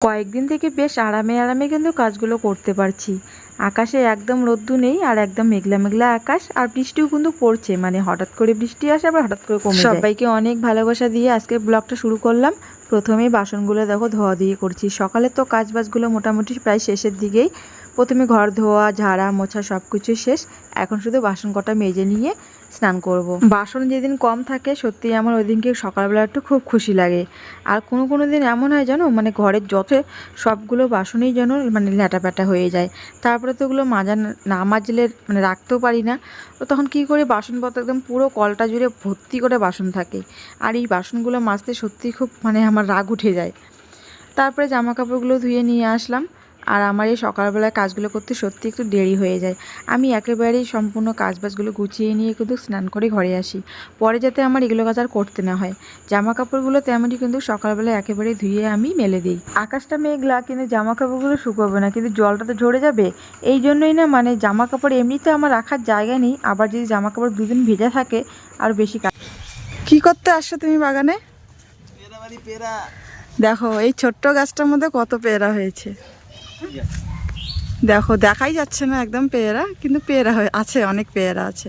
কয়েকদিন থেকে বেশ আরামে আরামে কিন্তু কাজগুলো করতে পারছি। আকাশে একদম রোদ্দু নেই আর একদম মেঘলা মেঘলা আকাশ আর বৃষ্টিও কিন্তু পড়ছে। মানে হঠাৎ করে বৃষ্টি আসে, আবার হঠাৎ করে কমে সবাইকে অনেক ভালোবাসা দিয়ে আজকে ব্লগটা শুরু করলাম। প্রথমেই বাসনগুলো দেখো ধোয়া দিয়ে করছি। সকালে তো কাজ বাজগুলো মোটামুটি প্রায় শেষের দিকেই। প্রথমে ঘর ধোয়া, ঝাড়া, মোছা সব কিছু শেষ। এখন শুধু বাসন কটা মেজে নিয়ে স্নান করব। বাসন যেদিন কম থাকে সত্যি আমার ওই দিনকে সকালবেলা একটু খুব খুশি লাগে। আর কোনো কোনো দিন এমন হয় জানো মানে ঘরের যত সবগুলো বাসনেই যেন মানে ল্যাটাপ্যাটা হয়ে যায়। তারপরে তো ওগুলো মাজা না মাজলে মানে রাখতেও পারি না। তো তখন কী করি, বাসনপত্র একদম পুরো কলটা জুড়ে ভর্তি করে বাসন থাকে। আর এই বাসনগুলো মাজতে সত্যিই খুব মানে আমার রাগ উঠে যায়। তারপরে জামা কাপড়গুলো ধুয়ে নিয়ে আসলাম। আর আমার এই সকালবেলায় কাজগুলো করতে সত্যি একটু দেরি হয়ে যায়। আমি একেবারেই সম্পূর্ণ কাজবাজগুলো গুছিয়ে নিয়ে কিন্তু স্নান করে ঘরে আসি। পরে যাতে আমার এগুলো কাজ আর করতে না হয়। জামা কাপড়গুলো তেমনই কিন্তু সকালবেলা একেবারে ধুয়ে আমি মেলে দিই। আকাশটা মেঘলা কিন্তু জামা কাপড়গুলো শুকোবে না কিন্তু জলটা তো ঝরে যাবে। এই জন্যই না মানে জামা কাপড় এমনিতে আমার রাখার জায়গা নেই। আবার যদি জামা কাপড় দুদিন ভেজা থাকে আর বেশি কাজ কি করতে আসছো তুমি বাগানে? দেখো এই ছোট্ট গাছটার মধ্যে কত পেয়ারা হয়েছে। দেখো, দেখাই যাচ্ছে না একদম পেয়ারা, কিন্তু পেয়ারা হয়ে, আছে, অনেক পেয়ারা আছে।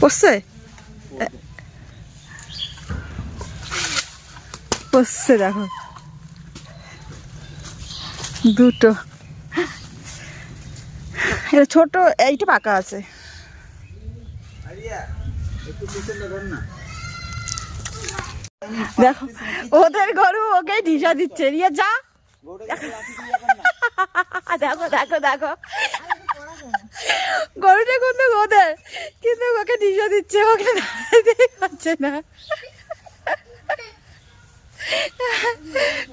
পড়ছে? পড়ছে, দেখো। দুটো। এটা ছোট, এইটা পাকা আছে আরিয়া একটু পিছনে ধর না দেখো, ওদের গরু ওকে ঢিসা দিচ্ছে। রিয়া, যা। দেখো দেখো দেখো। গরুটা কিন্তু ওদের, কিন্তু ওকে ঢিসা দিচ্ছে, ওকে পারছে না।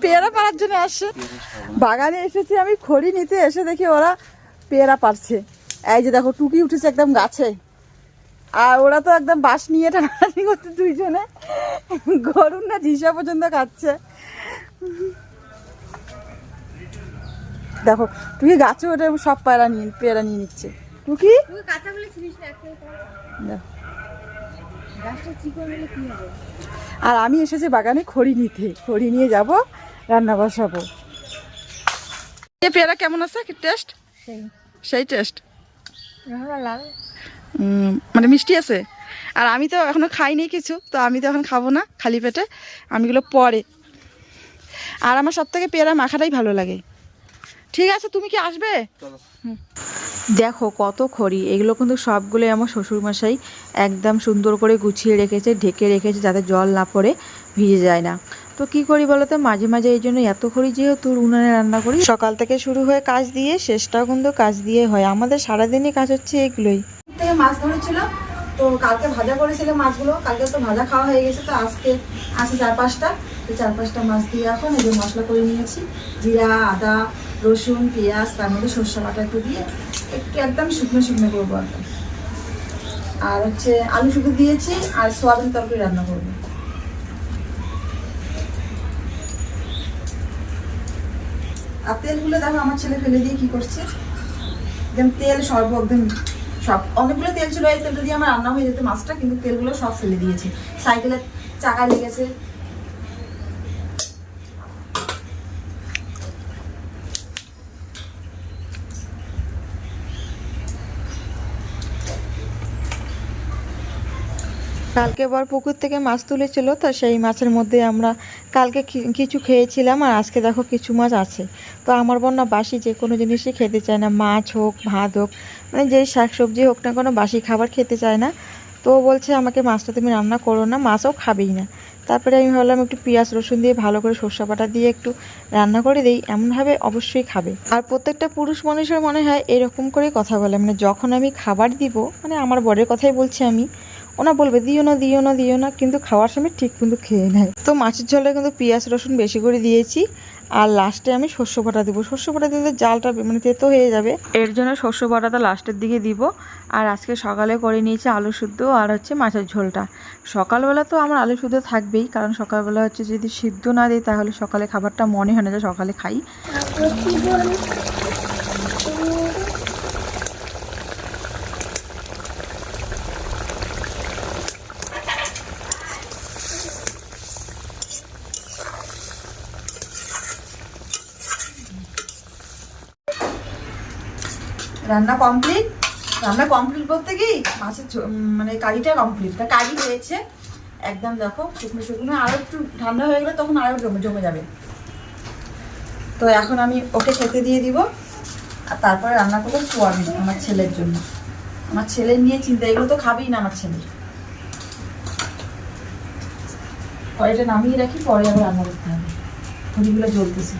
পেয়ারা পাড়ার জন্য আসছে। বাগানে এসেছি আমি, খড়ি নিতে এসে দেখি ওরা পেয়ারা পারছে এই যে দেখো, টুকি উঠেছে একদম গাছে। আর ওরা তো একদম বাঁশ নিয়ে টানাটানি করছে দুইজনে। গরুর না ঝিসা পর্যন্ত খাচ্ছে। দেখো টুকি গাছে ওঠে সব পেয়ারা নিয়ে পেয়ারা নিয়ে নিচ্ছে। টুকি। আর আমি এসেছি বাগানে খড়ি নিতে। খড়ি নিয়ে যাব রান্না বসাবো। পেয়ারা কেমন আছে? কি টেস্ট সেই। টেস্ট লাল। মানে মিষ্টি আছে। আর আমি তো এখনও খাইনি কিছু তো আমি তো এখন খাব না খালি পেটে। আমিগুলো পরে। আর আমার সব থেকে পেয়ারা মাখাটাই ভালো লাগে। ঠিক আছে তুমি কি আসবে? দেখো কত খড়ি এগুলো কিন্তু সবগুলো আমার শ্বশুরমশাই একদম সুন্দর করে গুছিয়ে রেখেছে ঢেকে রেখেছে যাতে জল না পড়ে ভিজে যায় না। তো কি করি বলো তো মাঝে মাঝে এই জন্য এত খড়ি যেহেতু উনানে রান্না করি। সকাল থেকে শুরু হয়ে কাজ দিয়ে শেষটাও কিন্তু কাজ দিয়ে হয়। আমাদের সারাদিনই কাজ হচ্ছে এগুলোই। থেকে মাছ ধরেছিল তো কালকে ভাজা করেছিল মাছগুলো। কালকে তো ভাজা খাওয়া হয়ে গেছে তো আজকে আছে চার পাঁচটা। এই চার পাঁচটা মাছ দিয়ে এখন এই যে মশলা করে নিয়েছি। জিরা আদা রসুন পেঁয়াজ তার মধ্যে সর্ষে বাটা একটু দিয়ে একটু একদম শুকনো শুকনো করব একদম। আর হচ্ছে আলু শুধু দিয়েছি আর সোয়াবিন তরকারি রান্না করব। আর তেলগুলো দেখো, আমার ছেলে ফেলে দিয়ে কি করছে? একদম তেল সর্ব, একদম সব। অনেকগুলো তেল ছিল, এই তেলটা দিয়ে আমার রান্না হয়ে যেত মাছটা, কিন্তু তেলগুলো সব ফেলে দিয়েছে। সাইকেলের চাকা লেগেছে কালকে বর পুকুর থেকে মাছ তুলেছিল, তো সেই মাছের মধ্যে আমরা কালকে কিছু খেয়েছিলাম আর আজকে দেখো কিছু মাছ আছে। তো আমার বোন না বাসি, যে কোনো জিনিসই খেতে চায় না, মাছ হোক, ভাত হোক মানে যেই শাক সবজি হোক না কোনো বাসি খাবার খেতে চায় না। তো বলছে, আমাকে মাছটা তুমি রান্না করো না, মাছও খাবেই না। তারপরে আমি ভাবলাম, একটু পেঁয়াজ, রসুন দিয়ে ভালো করে সর্ষে বাটা দিয়ে একটু রান্না করে দিই, এমনভাবে অবশ্যই খাবে। আর প্রত্যেকটা পুরুষ মানুষের মনে হয় এরকম করেই কথা বলে মানে যখন আমি খাবার দিব মানে আমার বরের কথাই বলছি আমি ওনা বলবে, দিও না দিও না দিও না। কিন্তু খাওয়ার সময় ঠিক কিন্তু খেয়ে নেয়। তো মাছের ঝোলে কিন্তু পেঁয়াজ, রসুন বেশি করে দিয়েছি। আর লাস্টে আমি শস্য বাটা দেবো। শস্য বাটা দিলে জালটা মানে তেতো হয়ে যাবে। এর জন্য শস্য বাটাটা লাস্টের দিকে দিব। আর আজকে সকালে করে নিয়েছি আলু শুদ্ধ আর হচ্ছে মাছের ঝোলটা। সকালবেলা তো আমার আলু শুদ্ধ থাকবেই। কারণ সকালবেলা হচ্ছে যদি সিদ্ধ না দিই, তাহলে সকালে খাবারটা মনে হয় না যে সকালে খাই। রান্না কমপ্লিট রান্না কমপ্লিট বলতে কি? মাছের মানে কারিটা কমপ্লিট তা কারি হয়েছে। একদম দেখো, শুকনো শুকনো। আরও একটু ঠান্ডা হয়ে গেলে তখন আরও জমে জমে যাবে। তো এখন আমি ওকে খেতে দিয়ে দিব। আর তারপরে রান্না করব সোয়াবিন আমার ছেলের জন্য। আমার ছেলে নিয়ে চিন্তা, এগুলো তো খাবেই না আমার ছেলে কড়াইটা নামিয়ে রাখি, পরে আবার রান্না করতে হবে। খড়িগুলো জ্বলতেছে।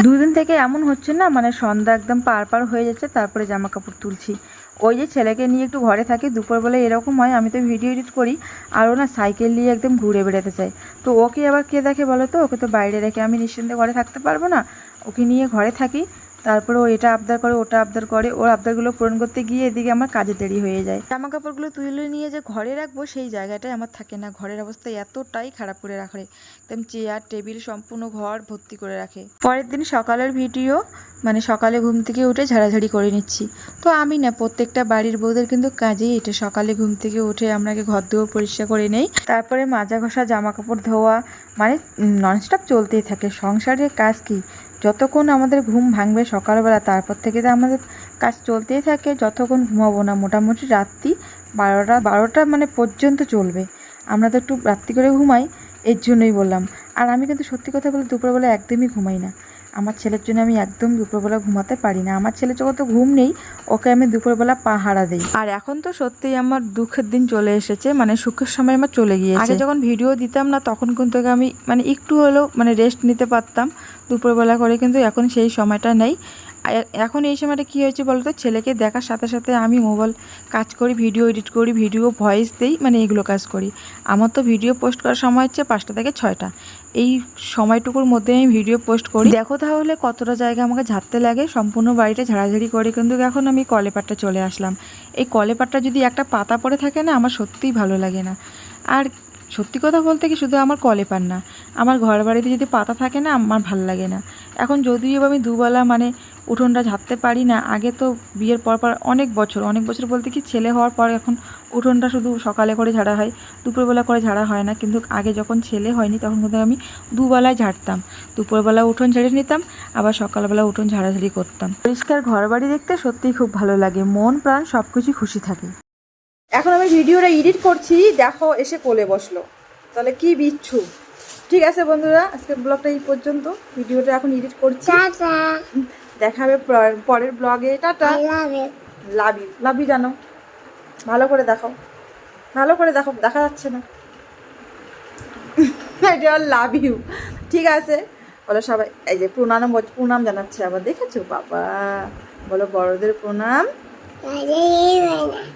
দুদিন থেকে এমন হচ্ছে না মানে সন্ধ্যা একদম পার পার হয়ে যাচ্ছে, তারপরে জামা কাপড় তুলছি। ওই যে ছেলেকে নিয়ে একটু ঘরে থাকি, দুপুরবেলা এরকম হয়, আমি তো ভিডিও এডিট করি, আর ও না সাইকেল নিয়ে একদম ঘুরে বেড়াতে চাই তো ওকে আবার কে দেখে বলো তো? ওকে তো বাইরে রেখে আমি নিশ্চিন্তে ঘরে থাকতে পারব না। ওকে নিয়ে ঘরে থাকি তারপরে ও এটা আবদার করে, ওটা আবদার করে, ওর আবদারগুলো পূরণ করতে গিয়ে এদিকে আমার কাজে দেরি হয়ে যায়। জামা কাপড়গুলো তুলে নিয়ে যে ঘরে রাখব, সেই জায়গাটাই আমার থাকে না। ঘরের অবস্থা এতটাই খারাপ করে রাখে, একদম চেয়ার টেবিল সম্পূর্ণ ঘর ভর্তি করে রাখে। পরের দিন সকালের ভিডিও মানে সকালে ঘুম থেকে উঠে ঝাড়াঝাড়ি করে নিচ্ছি। তো আমি না, প্রত্যেকটা বাড়ির বউদের কিন্তু কাজেই এটা, সকালে ঘুম থেকে উঠে আপনাকে ঘর দুয়ার পরিষ্কার করে নেই। তারপরে মাজা ঘষা জামা কাপড় ধোয়া মানে ননস্টপ চলতেই থাকে। সংসারের কাজ কি? যতক্ষণ আমাদের ঘুম ভাঙবে সকালবেলা, তারপর থেকে তো আমাদের কাজ চলতেই থাকে, যতক্ষণ ঘুমাবো না, মোটামুটি রাত্রি বারোটা বারোটা মানে পর্যন্ত চলবে। আমরা তো একটু রাত্রি করে ঘুমাই, এর জন্যই বললাম। আর আমি কিন্তু সত্যি কথা বলে দুপুরবেলা একদমই ঘুমাই না। আমার ছেলের জন্য আমি একদম দুপুরবেলা ঘুমাতে পারি না। আমার ছেলে যখন তো ঘুম নেই ওকে আমি দুপুরবেলা পাহারা দিই। আর এখন তো সত্যিই আমার দুঃখের দিন চলে এসেছে মানে সুখের সময় আমার চলে গিয়েছে। আগে যখন ভিডিও দিতাম না তখন কিন্তু আমি মানে একটু হলেও মানে রেস্ট নিতে পারতাম। দুপুরবেলা করে কিন্তু এখন সেই সময়টা নেই। এখন এই সময়টা কী হয়েছে বলতো? ছেলেকে দেখার সাথে সাথে আমি মোবাইল কাজ করি, ভিডিও এডিট করি, ভিডিও ভয়েস দেই মানে এগুলো কাজ করি। আমার তো ভিডিও পোস্ট করার সময় হচ্ছে পাঁচটা থেকে ছয়টা। এই সময়টুকুর মধ্যে আমি ভিডিও পোস্ট করি। দেখো তাহলে কতটা জায়গা আমাকে ঝাড়তে লাগে, সম্পূর্ণ বাড়িটা ঝাড়াঝাড়ি করে। কিন্তু এখন আমি কলেপাটটা চলে আসলাম। এই কলেপাটটা যদি একটা পাতা পড়ে থাকে না, আমার সত্যিই ভালো লাগে না। আর সত্যি কথা বলতে কি শুধু আমার কলেপার না, আমার ঘর বাড়িতে যদি পাতা থাকে না, আমার ভালো লাগে না। এখন যদিও আমি দুবেলা মানে উঠোনটা ঝাড়তে পারি না, আগে তো বিয়ের পর পর অনেক বছর অনেক বছর বলতে কি ছেলে হওয়ার পর এখন উঠোনটা শুধু সকালে করে ঝাড়া হয়, দুপুরবেলা করে ঝাড়া হয় না। কিন্তু আগে যখন ছেলে হয়নি, তখন কিন্তু আমি দুবেলায় ঝাড়তাম। দুপুরবেলা উঠোন ঝেড়ে নিতাম, আবার সকালবেলা উঠোন ঝাড়াঝাড়ি করতাম। পরিষ্কার ঘর বাড়ি দেখতে সত্যিই খুব ভালো লাগে। মন, প্রাণ সব কিছুই খুশি থাকে। এখন আমি ভিডিওটা এডিট করছি দেখো এসে কোলে বসল। তাহলে কি বিচ্ছু? ঠিক আছে বন্ধুরা আজকের ব্লগটা এই পর্যন্ত। ভিডিওটা এখন এডিট করছি। দেখাবে পর- পরের ব্লগে। টাটা। লাভ ইউ লাভ ইউ জানো। ভালো করে দেখাও। ভালো করে দেখো দেখা যাচ্ছে না। এটা লাভ ইউ ঠিক আছে। বলো সবাই এই যে প্রণাম প্রণাম জানাচ্ছে আবার। দেখেছ? বাবা। বলো বড়দের প্রণাম।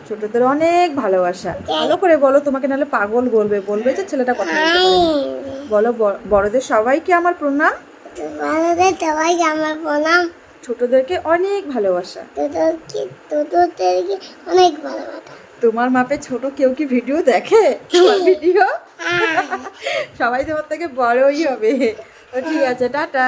ছোটদের অনেক ভালোবাসা। ভালো করে বলো তোমাকে নাহলে পাগল বলবে। বলবে যে ছেলেটা কথা। বলো বড়দের সবাইকে আমার প্রণাম। ভালোদের সবাইকে আমার প্রণাম। ছোটদেরকে অনেক ভালোবাসা। তোদেরকে অনেক ভালোবাসা। তোমার মাপে ছোট কেউ কি ভিডিও দেখে? তোমার ভিডিও? সবাই তোমার থেকে বড়ই হবে। ঠিক আছে টাটা।